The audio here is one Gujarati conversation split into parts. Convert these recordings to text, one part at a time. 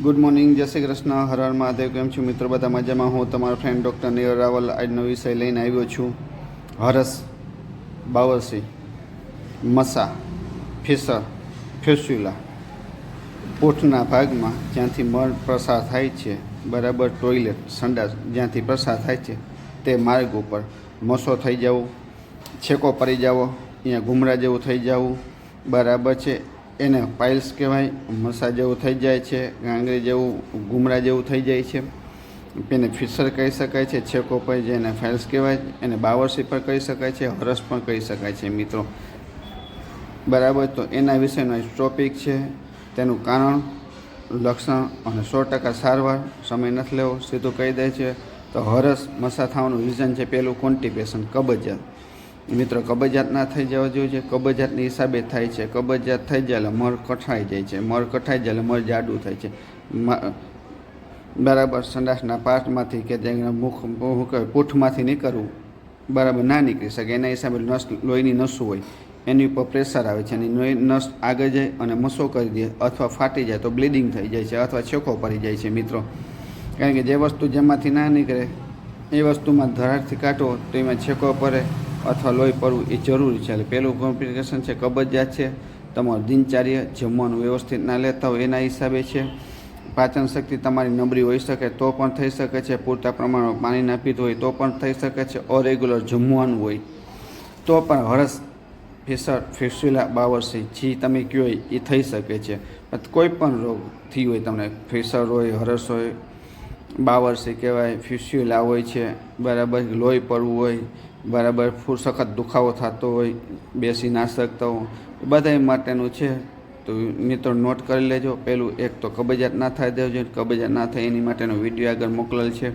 ગુડ મોર્નિંગ, જય શ્રી કૃષ્ણ, હર હર મહાદેવ, કેમ છું મિત્રો? બધા મજામાં? હું તમારો ફ્રેન્ડ ડૉક્ટર નીરવ રાવલ આજનો વિષય લઈને આવ્યો છું. હરસ, બાવરસી, મસા, ફિસર, ફેસ્યુલા ઓઠના ભાગમાં જ્યાંથી મળ પ્રસાર થાય છે, બરાબર ટોયલેટ સંડાસ જ્યાંથી પ્રસાર થાય છે, તે માર્ગ ઉપર મસો થઈ જવું છેકો પડી જવો અહીંયા ઘૂમરા જેવું થઈ જવું બરાબર છે. એને પાઇલ્સ કહેવાય, મસા જેવું થઈ જાય છે, ગાંગરી જેવું, ગુમરા જેવું થઈ જાય છે. એને ફિશર કહી શકાય છે, છેકો પર જેને ફાઇલ્સ કહેવાય, એને બાવરસી પણ કહી શકાય છે, હરસ પણ કહી શકાય છે, મિત્રો. બરાબર, તો એના વિશેનો ટોપિક છે, તેનું કારણ, લક્ષણ અને સો ટકા સારવાર. સમય નથી લેવો, સીધું કહી દે છે. તો હરસ મસા થવાનું રીઝન છે પહેલું કોન્ટિપેશન કબજિયાત. મિત્રો કબજિયાત ના થઈ જવા જોઈએ કબજિયાતની હિસાબે થાય છે. કબજિયાત થઈ જાય એટલે મર કઠાઈ જાય છે. મર કઠાઈ જાય એટલે મર જાડું થાય છે. બરાબર સંડાસના પાર્ટમાંથી કે તેના મુખ શું કહેવાય પૂઠમાંથી નીકળવું બરાબર ના નીકળી શકે. એના હિસાબે નસ, લોહીની નસો હોય. એની ઉપર પ્રેશર આવે છે અને લોહી નસ આગળ જાય અને મસો કરી દે અથવા ફાટી જાય તો બ્લીડિંગ થઈ જાય છે અથવા છેકો પડી જાય છે મિત્રો. કારણ કે જે વસ્તુ જેમાંથી ના નીકળે, એ વસ્તુમાં ધરાડથી કાઢો તો એમાં છેકો પડે. અથવા લોહી પડવું એ જરૂરી છે. એટલે પહેલું કોમ્પ્લિકેશન છે, કબજિયાત છે. તમારું દિનચર્યા જમવાનું વ્યવસ્થિત ના લેતા હોય એના હિસાબે છે. પાચન શક્તિ તમારી નબળી હોઈ શકે તો પણ થઈ શકે છે. પૂરતા પ્રમાણમાં પાણી ના પીતું હોય તો પણ થઈ શકે છે. અરેગ્યુલર જમવાનું હોય તો પણ હરસ ફેસર ફેસ્યુલા બાવરસી જે તમે કહો એ થઈ શકે છે. કોઈ પણ રોગથી હોય તમને, ફેસર હોય, હરસ હોય બાવરસી કહેવાય, ફ્યુસ્યુલા હોય છે, બરાબર લોહી પડવું હોય, બરાબર ફૂર સખત દુખાવો થતો હોય, બેસી ના શકતા હો બધા માટેનું છે. તો મિત્રો નોટ કરી લેજો. પહેલું એક તો કબજિયાત ના થાય દેજો કબજિયાત ના થાય એની માટેનો વીડિયો આગળ મોકલેલ છે.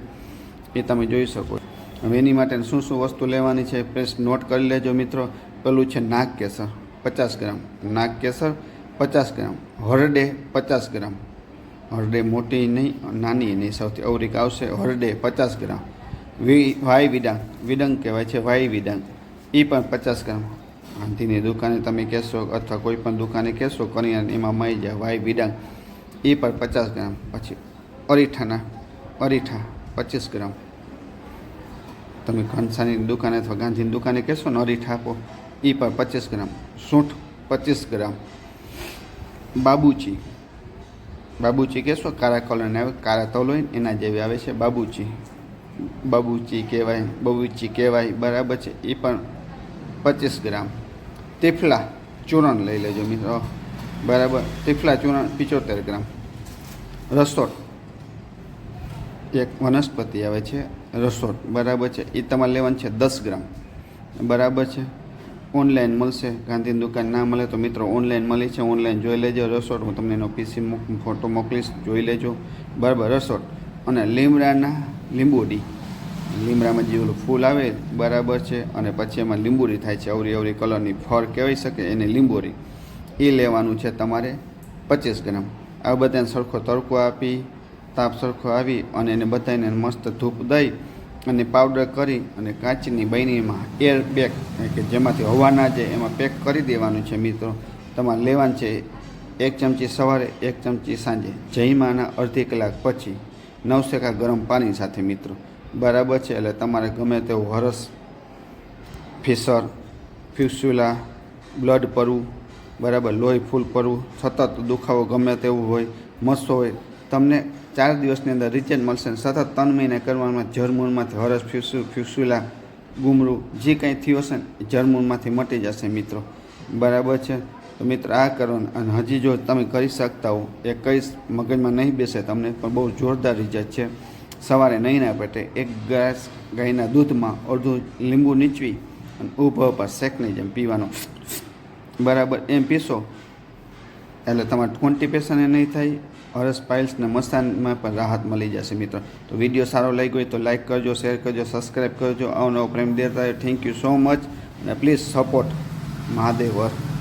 એ તમે જોઈ શકો હવે એની માટે શું શું વસ્તુ લેવાની છે પ્લીઝ નોટ કરી લેજો મિત્રો. પેલું છે નાગ કેસર, પચાસ ગ્રામ. નાગ કેસર, પચાસ ગ્રામ. હરડે, પચાસ ગ્રામ. હરડે મોટી નહીં, નાની નહીં, સૌથી અવરિક આવશે હરડે પચાસ ગ્રામ. વી વાય વિડાંગ વિડંગ કહેવાય છે વાય વિડાંગ એ પણ પચાસ ગ્રામ. આંધીની દુકાને તમે કહેશો અથવા કોઈ પણ દુકાને કહેશો કરિયાણા એમાં મળી જાય વાય વિડાંગ એ પણ પચાસ ગ્રામ. પછી અરીઠાના, અરીઠા પચીસ ગ્રામ. તમે ઘનસાની દુકાને અથવા ગાંધીની દુકાને કહેશો ને અરીઠા આપો એ પણ પચીસ ગ્રામ. સૂંઠ પચીસ ગ્રામ. બાબુચી બાબુચી કહેશો? કાળા કલરને આવે કારા તલ એના જેવી આવે છે બાબુચી. બાબુચી કહેવાય, બબુચી કહેવાય, બરાબર છે. એ પણ પચીસ ગ્રામ. તીફલા ચૂરણ લઈ લેજો મિત્રો. બરાબર? તીફલા ચૂરણ પિચોતેર ગ્રામ. રસોટ. એક વનસ્પતિ આવે છે રસોટ. બરાબર છે? એ તમારે લેવાનું છે દસ ગ્રામ. બરાબર છે? ઓનલાઈન મળશે, ગાંધીની દુકાન ના મળે તો મિત્રો ઓનલાઈન મળી છે. ઓનલાઈન જોઈ લેજો રસોટ હું તમને એનો પીસી ફોટો મોકલીશ, જોઈ લેજો. બરાબર રસોટ અને લીમડાના લીંબોડી. લીમડામાં જે ઓલું ફૂલ આવે, બરાબર છે. અને પછી એમાં લીંબુડી થાય છે. અવરી અવરી કલરની ફળ કહેવાય શકે, એને લીંબોરી એ લેવાનું છે તમારે પચીસ ગ્રામ. આ બધાને સરખો તડકો આપી, તાપ સરખો આવી અને એને બધાને મસ્ત ધૂપ દઈ અને પાવડર કરી અને કાચની બૈનીમાં એર બેગ કે જેમાંથી હવા ના જાય, એમાં પેક કરી દેવાનું છે મિત્રો. તમારે લેવાનું છે એક ચમચી સવારે, એક ચમચી સાંજે. જયમાના અડધી કલાક પછી નવસેકા ગરમ પાણી સાથે મિત્રો. બરાબર છે, એટલે તમારે ગમે તેવું હરસ ફિસર ફ્યુસ્યુલા બ્લડ પડવું બરાબર, લોહી ફૂલ પડવું સતત દુખાવો ગમે તેવું હોય મસો હોય તમને ચાર દિવસની અંદર રિચેન્જ મળશે સતત ત્રણ મહિના કરવામાં જર્મૂનમાંથી હરસ ફ્યુસુ ફ્યુસુલા ગુમરું જે કંઈ થયું હશે ને જર્મૂનમાંથી મટી જશે મિત્રો. બરાબર છે? તો મિત્ર આ કરો અને હજી જો તમે કરી શકતા હો, એ કંઈ મગજમાં નહીં બેસે તમને પણ બહુ જોરદાર રિઝલ્ટ છે. સવારે નહીં ના પેટે એક ગ્લાસ ગાયના દૂધમાં અડધું લીંબુ નીચવી અને ઊભા ઉપર શેકની જેમ પીવાનો. બરાબર, એમ પીશો. એટલે તમારે કોન્ટિપેશન એ નહીં થાય હરસ પાઇલ્સને મસાનમાં પણ રાહત મળી જશે મિત્રો. તો વીડિયો સારો લાગ્યો હોય તો લાઇક કરજો શેર કરજો સબસ્ક્રાઈબ કરજો. અવનવો પ્રેમ દેતા થેન્ક યુ સો મચ અને પ્લીઝ સપોર્ટ મહાદેવ વર